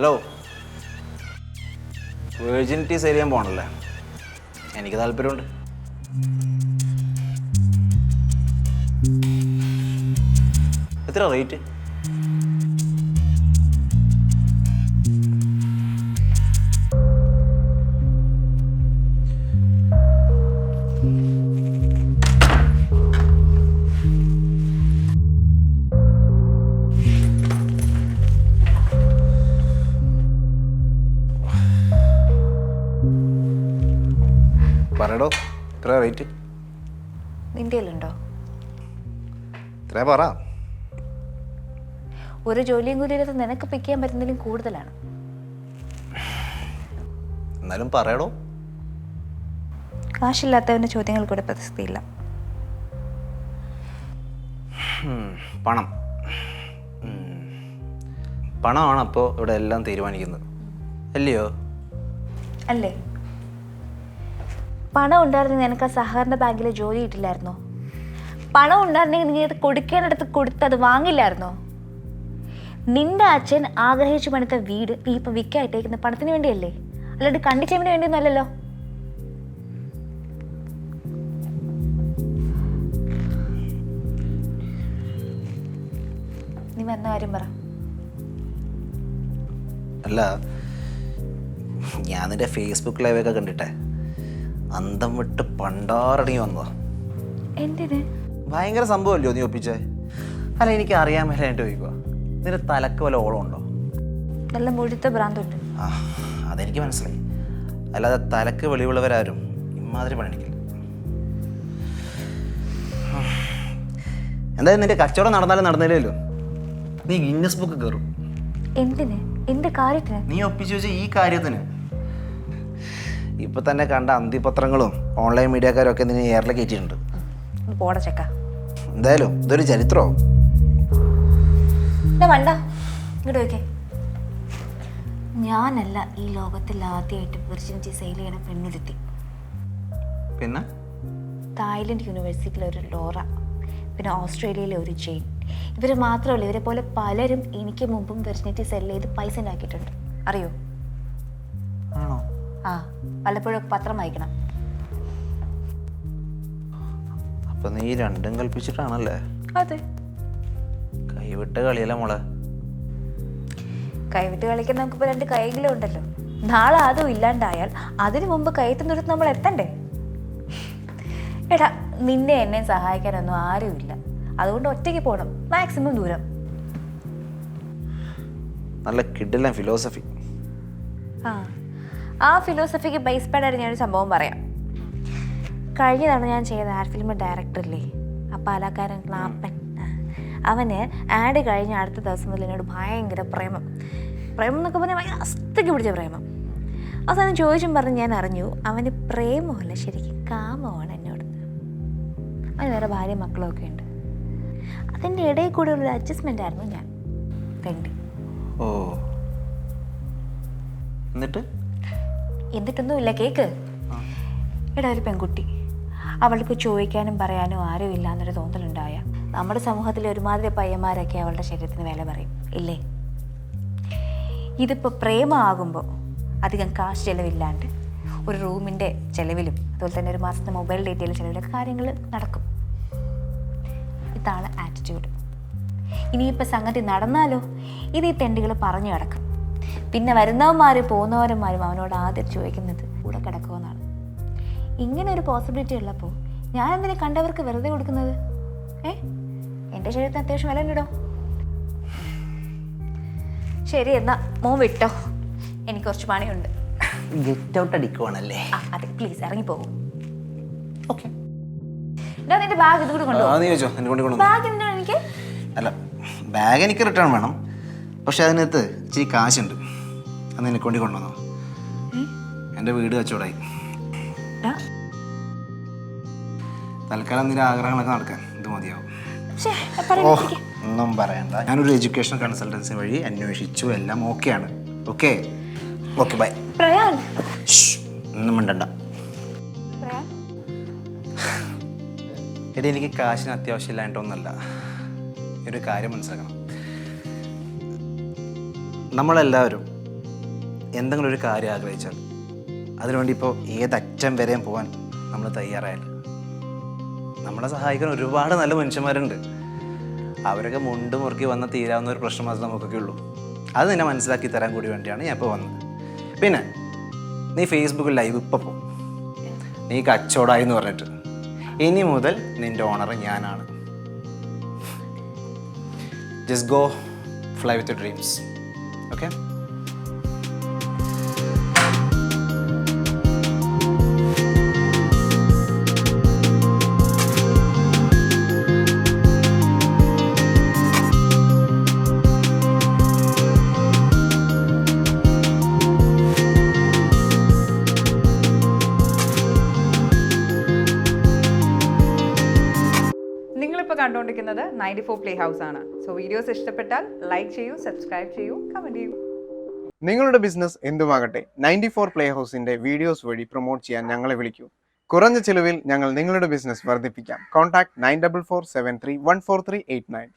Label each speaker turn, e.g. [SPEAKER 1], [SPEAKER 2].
[SPEAKER 1] Hello virginity sale ചെയ്യാൻ പോകണല്ലേ എനിക്ക് താല്പര്യമുണ്ട്. എത്ര റേറ്റ് എത്ര റേറ്റ്
[SPEAKER 2] നിന്റെ കയ്യിലുണ്ടോ?
[SPEAKER 1] പറ.
[SPEAKER 2] ഒരു ജോലിയും കൂടി ഇല്ലാതെ നിനക്ക് പിക്ക് ചെയ്യാൻ പറ്റുന്നതിലും കൂടുതലാണ്.
[SPEAKER 1] എന്നാലും പറയണോ
[SPEAKER 2] കാശില്ലാത്തവന്റെ കാശില്ലാത്തവന്റെ ചോദ്യങ്ങൾക്കൂടെ പ്രസക്തിയില്ല
[SPEAKER 1] പണം. പണമാണ് അപ്പോൾ ഇവിടെ എല്ലാം തീരുമാനിക്കുന്നത്. അല്ലയോ?
[SPEAKER 2] അല്ലേ? പണം ഉണ്ടായിരുന്നെങ്കിൽ നിനക്ക് ആ സഹകരണ ബാങ്കിൽ ജോലി കിട്ടില്ലായിരുന്നോ? പണം ഉണ്ടായിരുന്നെങ്കിൽ നീ അത് കൊടുക്കേണ്ടടുത്ത് കൊടുത്ത് അത് വാങ്ങില്ലായിരുന്നോ? നിന്റെ അച്ഛൻ ആഗ്രഹിച്ചു പണിത്ത വീട് നീ ഇപ്പം വിൽക്കായിട്ടേക്കുന്ന പണത്തിന് വേണ്ടിയല്ലേ? അല്ലാണ്ട് കണ്ടിച്ചതിന് വേണ്ടിയൊന്നും അല്ലല്ലോ. നീ വന്ന കാര്യം പറ.
[SPEAKER 1] അല്ല ഞാൻ നിന്റെ ഫേസ്ബുക്ക് ലൈവൊക്കെ കണ്ടിട്ടെ. അന്തം വിട്ട് പണ്ടാറടങ്ങി വന്നതാ.
[SPEAKER 2] എന്തിന്
[SPEAKER 1] ഭയങ്കര സംഭവല്ലോ നീ ഒപ്പിച്ചേ? അല്ല എനിക്ക് അറിയാൻ മേലായിട്ട് ചോദിക്കുക നിന്റെ തലക്ക് വല്ല ഓളം ഉണ്ടോ?
[SPEAKER 2] നല്ല മുഴുത്ത ഭ്രാന്തുണ്ട്.
[SPEAKER 1] ആ അതെനിക്ക് മനസ്സിലായി. അല്ലാതെ തലക്ക് വെളിവുള്ളവരാരും ഇമാതിരി പണിയെടുക്കില്ല. എന്തായാലും നിന്റെ കച്ചവടം നടന്നാലും നടന്നില്ലല്ലോ. നീ ഗിന്നസ് ബുക്ക് കയറും.
[SPEAKER 2] എന്തിന്? എന്റെ കാര്യത്തിന്?
[SPEAKER 1] നീ ഒപ്പിച്ചു വെച്ച ഈ കാര്യത്തിന് ഇപ്പൊ തന്നെ കണ്ട അന്തിപത്രങ്ങളും ഓൺലൈൻ മീഡിയക്കാരും ഒക്കെ നിന്നെ എയറിൽ കയറ്റിയിട്ടുണ്ട്
[SPEAKER 2] പോട ചെക്ക.
[SPEAKER 1] എന്തായാലും ഇതൊരു
[SPEAKER 2] ചരിത്രോ? വേണ്ട ഇങ്ങോട്ട് നോക്കേ ഞാനല്ല ഈ ലോകത്തിൽ ആദ്യമായിട്ട് വിർജിനിറ്റി സെയിൽ ചെയ്യണ പെണ്ണുരുത്തി.
[SPEAKER 1] പിന്നെ?
[SPEAKER 2] തായ്ലൻഡ് യൂണിവേഴ്സിറ്റിയിലെ ഒരു ലോറ പിന്നെ ഓസ്ട്രേലിയയിലെ ഒരു ജെയിൻ. ഇവർ മാത്രമല്ല ഇവരെ പോലെ പലരും എനിക്ക് മുമ്പും വെർജിനിറ്റി സെല്ല് ചെയ്ത് പൈസ ഉണ്ടാക്കിയിട്ടുണ്ട്. അറിയോ?
[SPEAKER 1] ആണോ?
[SPEAKER 2] ആ. പലപ്പോഴും പത്രം വായിക്കണം.
[SPEAKER 1] അപ്പൊ നീ രണ്ടും കൽപ്പിച്ചിട്ടാണല്ലേ?
[SPEAKER 2] അതെ.
[SPEAKER 1] കൈവിട്ട് കളിയല്ല മോളെ?
[SPEAKER 2] കൈവിട്ട് കളിക്കാൻ നമുക്കിപ്പോ രണ്ട് കൈകളും ഉണ്ടല്ലോ. നാളെ അതും ഇല്ലാണ്ടായാൽ അതിനു മുമ്പ് ദൂരത്ത് നമ്മൾ എത്തണ്ടേ? എടാ നിന്നെ എന്നെ സഹായിക്കാനൊന്നും ആരുമില്ല. അതുകൊണ്ട് ഒറ്റയ്ക്ക് പോകണം മാക്സിമം ദൂരം.
[SPEAKER 1] നല്ല കിഡ്ഡല്ല ഫിലോസഫി
[SPEAKER 2] ആ. ആ ഫിലോസഫിക്ക് ബേസ് പാഡായിട്ട് ഞാനൊരു സംഭവം പറയാം. കഴിഞ്ഞ തവണ ഞാൻ ചെയ്ത ആർ ഫിലിം ഡയറക്ടറില്ലേ ആ പാലക്കാരൻ ക്ലാപ്പൻ. അവന് ആഡ് കഴിഞ്ഞ അടുത്ത ദിവസം മുതൽ എന്നോട് ഭയങ്കര പ്രേമം. പ്രേമം എന്നൊക്കെ പറഞ്ഞാൽ ഭയങ്കര അസ്ഥയ്ക്ക് പിടിച്ച പ്രേമം. അവസാനം ചോദിച്ചും പറഞ്ഞ് ഞാൻ അറിഞ്ഞു അവന് പ്രേമമല്ല ശരിക്കും കാമമാണ് എന്നോട്. അവന് വേറെ ഭാര്യ മക്കളൊക്കെ ഉണ്ട്. അതിന്റെ ഇടയിൽ കൂടെ ഒരു അഡ്ജസ്റ്റ്മെന്റ് ആയിരുന്നു ഞാൻ. വേണ്ടി
[SPEAKER 1] ഓ. എന്നിട്ട്?
[SPEAKER 2] എന്നിട്ടൊന്നുമില്ല കേക്ക്. എടാ ഒരു പെൺകുട്ടി. അവൾക്ക് ചോദിക്കാനും പറയാനും ആരും ഇല്ല എന്നൊരു തോന്നലുണ്ടായ. നമ്മുടെ സമൂഹത്തിലെ ഒരുമാതിരി പയ്യന്മാരൊക്കെ അവളുടെ ശരീരത്തിന് വില പറയും. ഇല്ലേ? ഇതിപ്പോൾ പ്രേമമാകുമ്പോൾ അധികം കാശ് ചിലവില്ലാണ്ട് ഒരു റൂമിന്റെ ചിലവിലും അതുപോലെ തന്നെ ഒരു മാസത്തെ മൊബൈൽ ഡേറ്റയിലെ ചിലവിലൊക്കെ കാര്യങ്ങൾ നടക്കും. ഇതാണ് ആറ്റിറ്റ്യൂഡ് ഇനിയിപ്പോൾ സംഗതി നടന്നാലോ? ഇത് ഈ തെണ്ടികൾ പറഞ്ഞു കിടക്കും. പിന്നെ വരുന്നവന്മാരും പോകുന്നവരന്മാരും അവനോട് ആദ്യം ചോദിക്കുന്നത് കൂടെ കിടക്കുമെന്നാണ് ഇങ്ങനെ ഒരു പോസിബിലിറ്റി ഉള്ളപ്പോൾ ഞാൻ എന്തിനാ കണ്ടവർക്ക് വെറുതെ കൊടുക്കുന്നത്? ഏ? എന്റെ ശരീരത്തിന് അത്യാവശ്യം വില ഉണ്ടോ ശരി എന്നാ മോൻ വിട്ടോ. എനിക്ക് കുറച്ച് പണിയുണ്ട്.
[SPEAKER 1] ഗെറ്റ് ഔട്ട് അടിക്കുവാണല്ലേ?
[SPEAKER 2] അതെ പ്ലീസ് ഇറങ്ങി പോകും ഓക്കെ നിന്റെ ബാഗ് ഇത് കൂടി കൊണ്ടുപോകും ബാഗ് എന്തിനാണ് എനിക്ക്?
[SPEAKER 1] അല്ല ബാഗ് എനിക്ക് റിട്ടേൺ വേണം. പക്ഷെ അതിനകത്ത് ഇച്ചിരി കാശുണ്ട്. അന്ന് എന്നെ കൊണ്ടി കൊണ്ടുവന്നോ. എന്റെ വീട് കച്ചവടമായി. തൽക്കാലം നിന്റെ ആഗ്രഹങ്ങളൊക്കെ നടക്കാൻ. ഇത് മതിയാവും. ഓ. ഒന്നും പറയണ്ട. ഞാനൊരു എഡ്യൂക്കേഷൻ കൺസൾട്ടൻസി വഴി അന്വേഷിച്ചു. എല്ലാം ഓക്കെയാണ്. ഓക്കെ? Okay bye. ഒന്നും മിണ്ടണ്ട. എടി എനിക്ക് കാശിന് അത്യാവശ്യമില്ലായിട്ടൊന്നല്ല ഒരു കാര്യം മനസ്സിലാക്കണം. നമ്മളെല്ലാവരും എന്തെങ്കിലും ഒരു കാര്യം ആഗ്രഹിച്ചാൽ അതിനുവേണ്ടി ഇപ്പോൾ ഏതറ്റം വരെയും പോകാൻ നമ്മൾ തയ്യാറായാൽ നമ്മളെ സഹായിക്കാൻ ഒരുപാട് നല്ല മനുഷ്യന്മാരുണ്ട്. അവരൊക്കെ മുണ്ട് മുറുക്കി വന്ന തീരാവുന്ന ഒരു പ്രശ്നം മാത്രം നമുക്കൊക്കെ ഉള്ളൂ. അത് നിന്നെ മനസ്സിലാക്കി തരാൻ കൂടി വേണ്ടിയാണ് ഞാൻ ഇപ്പോൾ വന്നത്. പിന്നെ നീ ഫേസ്ബുക്കിൽ ലൈവ് ഇപ്പോൾ പോകും നീ കച്ചവടമായി എന്ന് പറഞ്ഞിട്ട്. ഇനി മുതൽ നിന്റെ ഓണർ ഞാനാണ്. Just go fly with dreams okay
[SPEAKER 3] കണ്ടുകൊണ്ടിരിക്കുന്നത് നയന്റി ഫോർ പ്ലേ ഹൗസ് ആണ്. സോ വീഡിയോസ് ഇഷ്ടപ്പെട്ടാൽ ലൈക്ക് ചെയ്യൂ സബ്സ്ക്രൈബ് ചെയ്യൂ കമന്റ് ചെയ്യൂ.
[SPEAKER 4] നിങ്ങളുടെ ബിസിനസ് എന്തുമാകട്ടെ നയന്റി ഫോർ പ്ലേ ഹൗസിന്റെ വീഡിയോസ് വഴി പ്രൊമോട്ട് ചെയ്യാൻ ഞങ്ങളെ വിളിക്കൂ. കുറഞ്ഞ ചിലവിൽ ഞങ്ങൾ നിങ്ങളുടെ ബിസിനസ് വർദ്ധിപ്പിക്കാം. Contact nine double four seven three one four three eight nine